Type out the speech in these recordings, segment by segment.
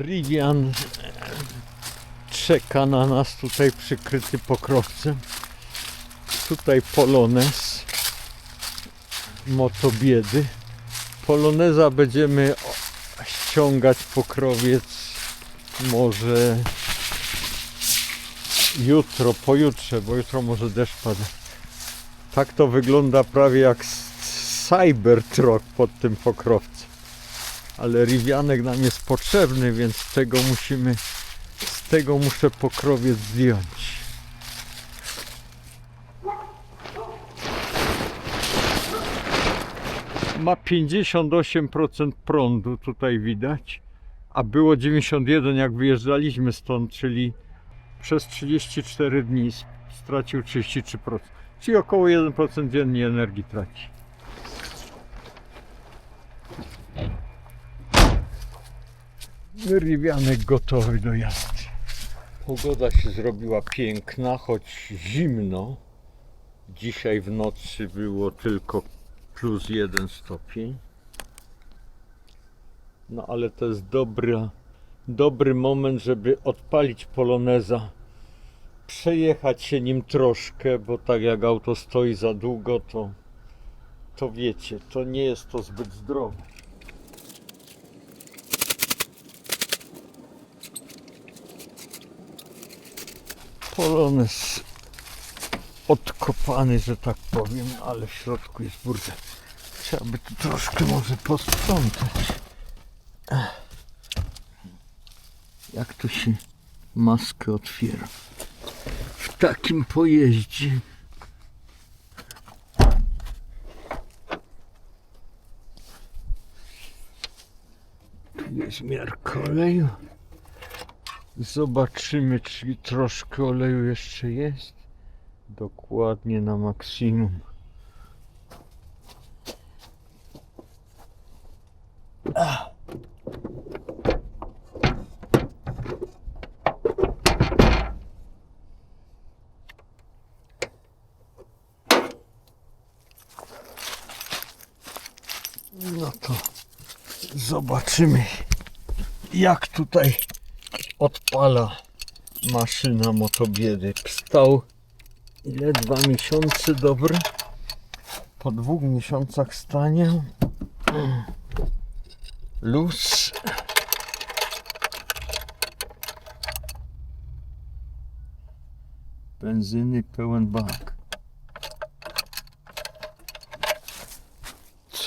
Rivian czeka na nas tutaj przykryty pokrowcem. Tutaj Polones. Moto biedy. Poloneza będziemy ściągać pokrowiec może jutro, pojutrze, bo jutro może deszcz pada. Tak to wygląda prawie jak Cybertruck pod tym pokrowcem. Ale Rivianek nam jest potrzebny, więc tego musimy, z tego muszę pokrowiec zdjąć. Ma 58% prądu, tutaj widać, a było 91 jak wyjeżdżaliśmy stąd, czyli przez 34 dni stracił 33%, czyli około 1% dziennie energii traci. Riwianek gotowy do jazdy. Pogoda się zrobiła piękna, choć zimno. Dzisiaj w nocy było tylko plus jeden stopień. No ale to jest dobra, dobry moment, żeby odpalić poloneza, przejechać się nim troszkę, bo tak jak auto stoi za długo, to, to wiecie, to nie jest to zbyt zdrowe. Polonez odkopany, że tak powiem, ale w środku jest burdel. Trzeba by tu troszkę może posprzątać. Jak tu się maskę otwiera? W takim pojeździe. Tu jest miarka oleju. Zobaczymy, czy troszkę oleju jeszcze jest. Dokładnie na maksimum. No to zobaczymy, jak tutaj odpala maszyna motobiedy. Stał ile? Dwa miesiące, dobre. Po dwóch miesiącach stania luz. Benzyny pełen bak.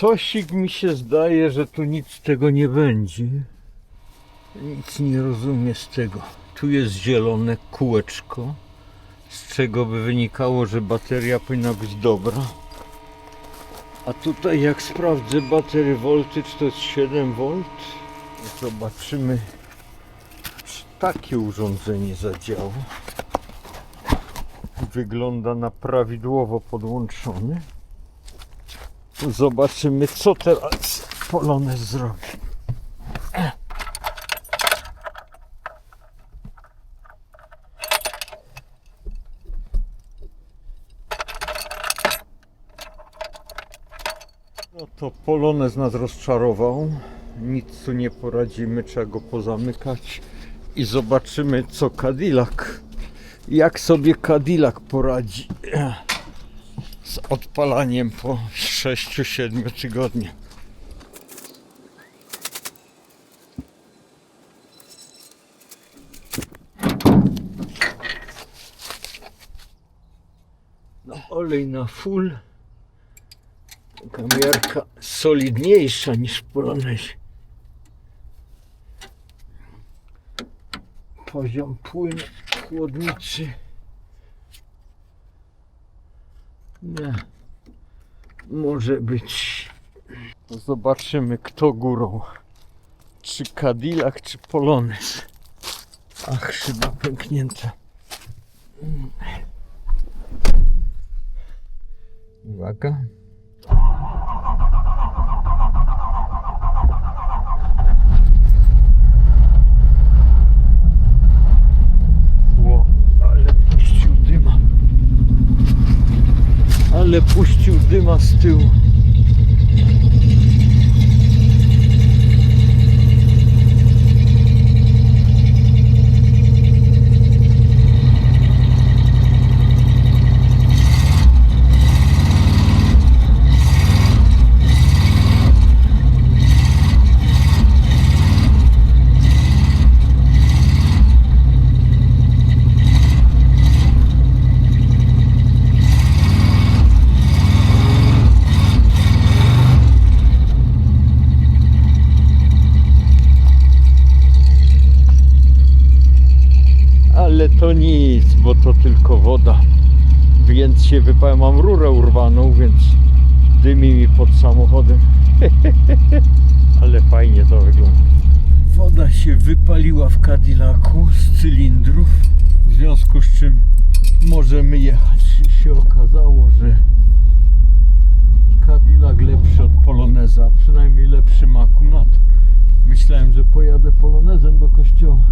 Cosik mi się zdaje, że tu nic z tego nie będzie. Nic nie rozumiem z tego. Tu jest zielone kółeczko, z czego by wynikało, że bateria powinna być dobra. A tutaj jak sprawdzę baterię voltage to jest 7 V. Zobaczymy czy takie urządzenie zadziała. Wygląda na prawidłowo podłączony. Zobaczymy co teraz Polonez zrobi. No to Polonez nas rozczarował. Nic tu nie poradzimy, trzeba go pozamykać i zobaczymy co Cadillac. Jak sobie Cadillac poradzi z odpalaniem po 6-7 tygodniach. No, olej na full. Kamiarka solidniejsza niż w. Poziom płynu chłodniczy. Nie. Może być. Zobaczymy kto górą. Czy Cadillac, czy Polones. Ach, szyba pęknięta. Uwaga. Ło, ale puścił dyma. Ale puścił dyma z tyłu. Bo to tylko woda. Więc się wypałem, mam rurę urwaną, więc dymi mi pod samochodem. Ale fajnie to wygląda. Woda się wypaliła w Cadillacu z cylindrów, w związku z czym możemy jechać. Się okazało, że Cadillac lepszy od Poloneza, przynajmniej lepszy ma akumulator. Myślałem, że pojadę Polonezem do kościoła,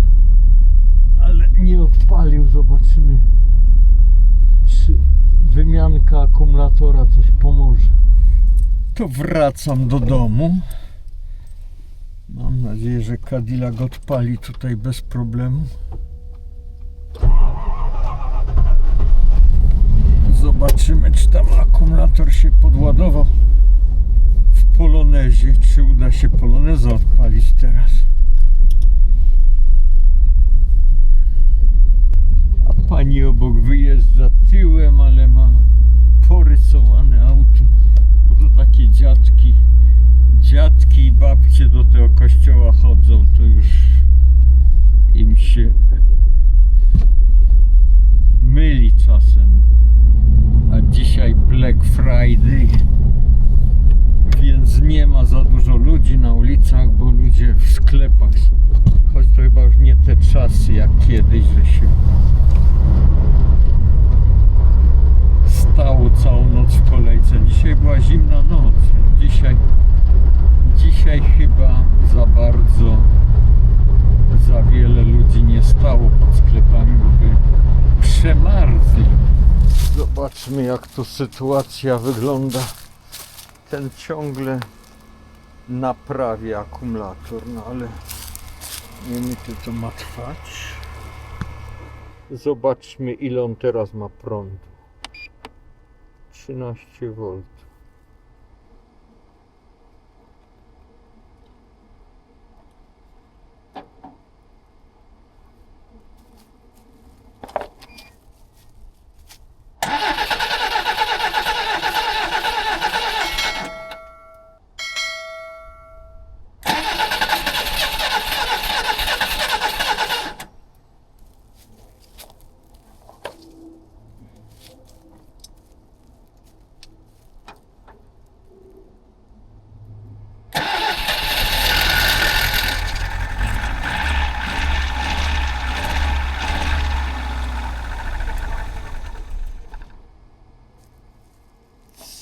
ale nie odpalił. Zobaczymy, czy wymianka akumulatora coś pomoże. To wracam do domu. Mam nadzieję, że Cadillac odpali tutaj bez problemu. Zobaczymy, czy tam akumulator się podładował w Polonezie. Czy uda się Poloneza odpalić teraz? A pani obok wyjeżdża tyłem, ale ma porysowane auto. Bo to takie dziadki, dziadki i babcie do tego kościoła chodzą, to już im się myli czasem. A dzisiaj Black Friday, więc nie ma za dużo ludzi na ulicach, bo ludzie w sklepach. Choć to chyba już nie te czasy jak kiedyś, że się stało całą noc w kolejce. Dzisiaj była zimna noc. Dzisiaj, dzisiaj chyba za bardzo za wiele ludzi nie stało pod sklepami, bo by przemarzli. Zobaczmy jak tu sytuacja wygląda. Ten ciągle naprawia akumulator, no ale nie wiem ile to ma trwać. Zobaczmy ile on teraz ma prądu. se nós tivermos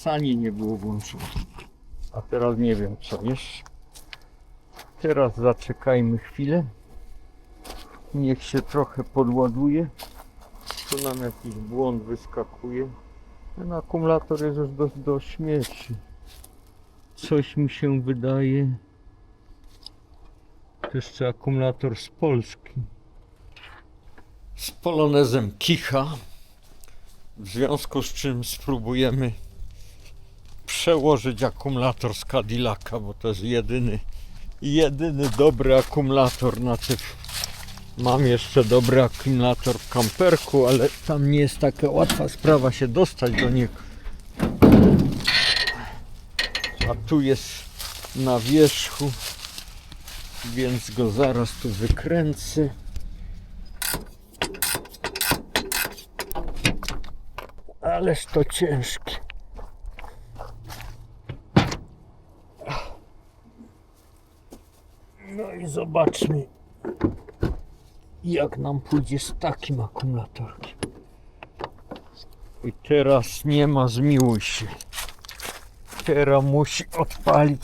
Sani nie było włączone. A teraz nie wiem co jeszcze. Teraz zaczekajmy chwilę. Niech się trochę podładuje. Tu nam jakiś błąd wyskakuje. Ten akumulator jest już do, do śmieci. Coś mi się wydaje. To jeszcze akumulator z Polski. Z polonezem kicha. W związku z czym spróbujemy przełożyć akumulator z Cadillaca, bo to jest jedyny, jedyny dobry akumulator na tych. Mam jeszcze dobry akumulator w kamperku, ale tam nie jest taka łatwa sprawa się dostać do niego. A tu jest na wierzchu, więc go zaraz tu wykręcę. Ależ to ciężkie. No i zobaczmy, jak nam pójdzie z takim akumulatorkiem. I teraz nie ma zmiłuj się. Teraz musi odpalić.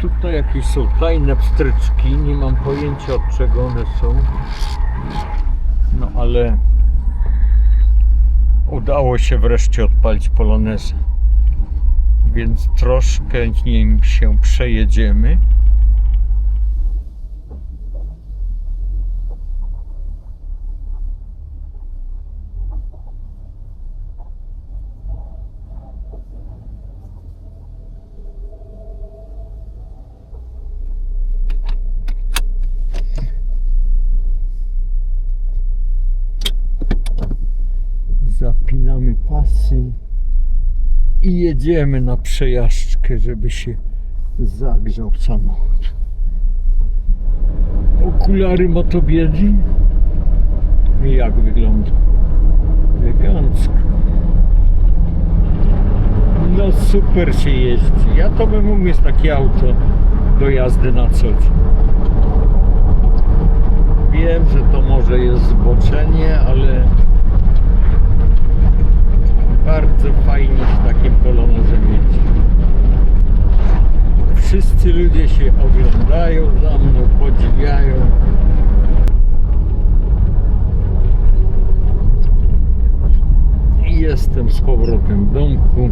Tutaj jakieś są tajne pstryczki, nie mam pojęcia od czego one są. No ale udało się wreszcie odpalić polonezę. Więc troszkę nim się przejedziemy. Pasy I jedziemy na przejażdżkę, żeby się zagrzał samochód. Okulary motobiedzi. I jak wygląda? Elegancko. No super się jeździ. Ja to bym umieć takie auto do jazdy na co dzień. Wiem, że to może jest zboczenie, ale bardzo fajnie w takim polonezem jeździć. Wszyscy ludzie się oglądają za mną, podziwiają. I jestem z powrotem w domku.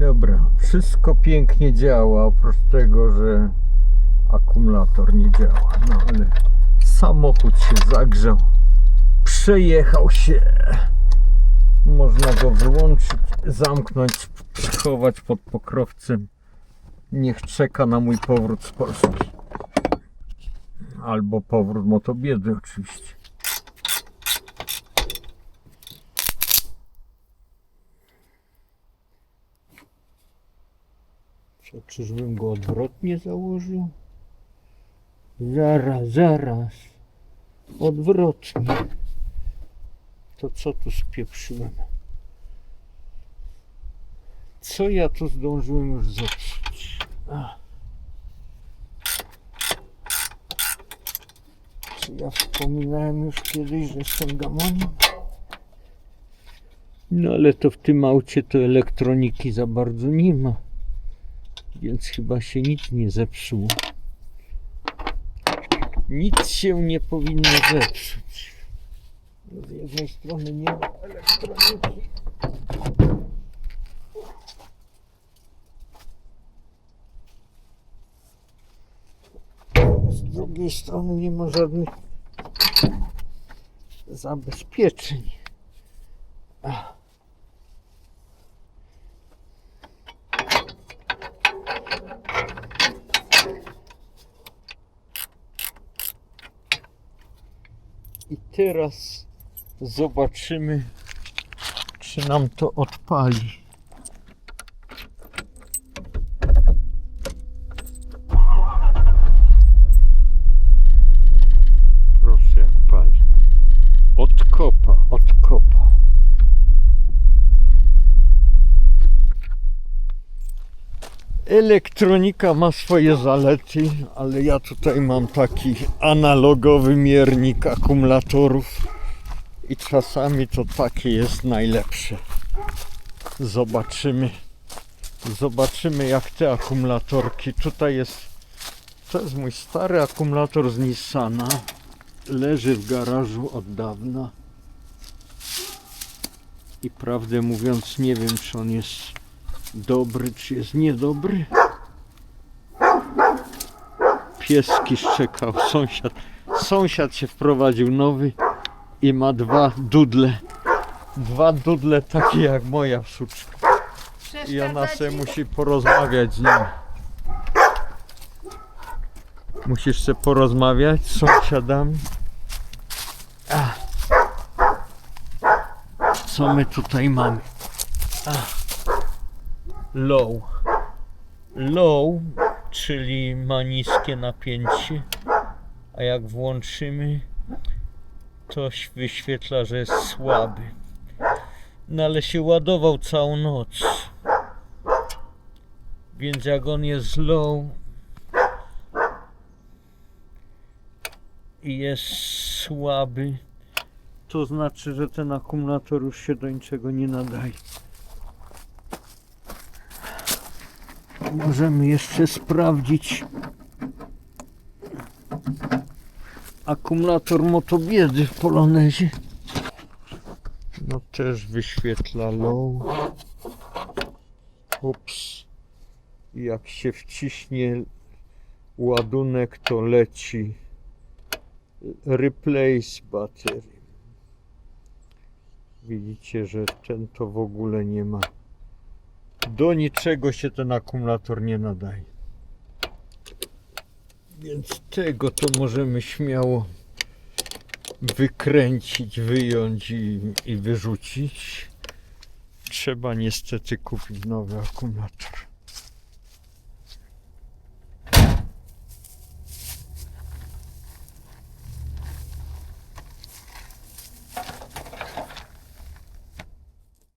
Dobra, wszystko pięknie działa, oprócz tego, że akumulator nie działa. No ale samochód się zagrzał, przejechał się. Można go wyłączyć, zamknąć, schować pod pokrowcem. Niech czeka na mój powrót z Polski. Albo powrót motobiedy oczywiście. Czyżbym go odwrotnie założył? Zaraz, zaraz. Odwrotnie. To co tu spieprzyłem? Co ja tu zdążyłem już zepsuć? Czy ja wspominałem już kiedyś, że jestem gamoniem? No ale to w tym aucie to elektroniki za bardzo nie ma więc chyba się nic nie zepsuło. Nic się nie powinno zepsuć. No Z jednej strony nie ma elektroniki. Z drugiej strony nie ma żadnych zabezpieczeń. Ach. I teraz zobaczymy, czy nam to odpali. Proszę, jak pali. Od kopa, od kopa. Elektronika ma swoje zalety, ale ja tutaj mam taki analogowy miernik akumulatorów i czasami to takie jest najlepsze. Zobaczymy. Zobaczymy jak te akumulatorki. Tutaj jest to jest mój stary akumulator z Nissana. Leży w garażu od dawna. I prawdę mówiąc nie wiem czy on jest dobry, czy jest niedobry. Pieski szczekał, sąsiad. Sąsiad się wprowadził nowy i ma dwa dudle. Dwa dudle takie jak moja suczka. I ona se musi porozmawiać z nim. Musisz se porozmawiać z sąsiadami. Ach. Co my tutaj mamy? Ach. Low. Low, czyli ma niskie napięcie, a jak włączymy, to wyświetla, że jest słaby. No ale się ładował całą noc. Więc jak on jest low i jest słaby, to znaczy, że ten akumulator już się do niczego nie nadaje. Możemy jeszcze sprawdzić akumulator motobiedy w Polonezie. No też wyświetla low. Ups. Jak się wciśnie ładunek, to leci replace battery. Widzicie, że ten to w ogóle nie ma. Do niczego się ten akumulator nie nadaje. Więc tego to możemy śmiało wykręcić, wyjąć i, i wyrzucić. Trzeba niestety kupić nowy akumulator.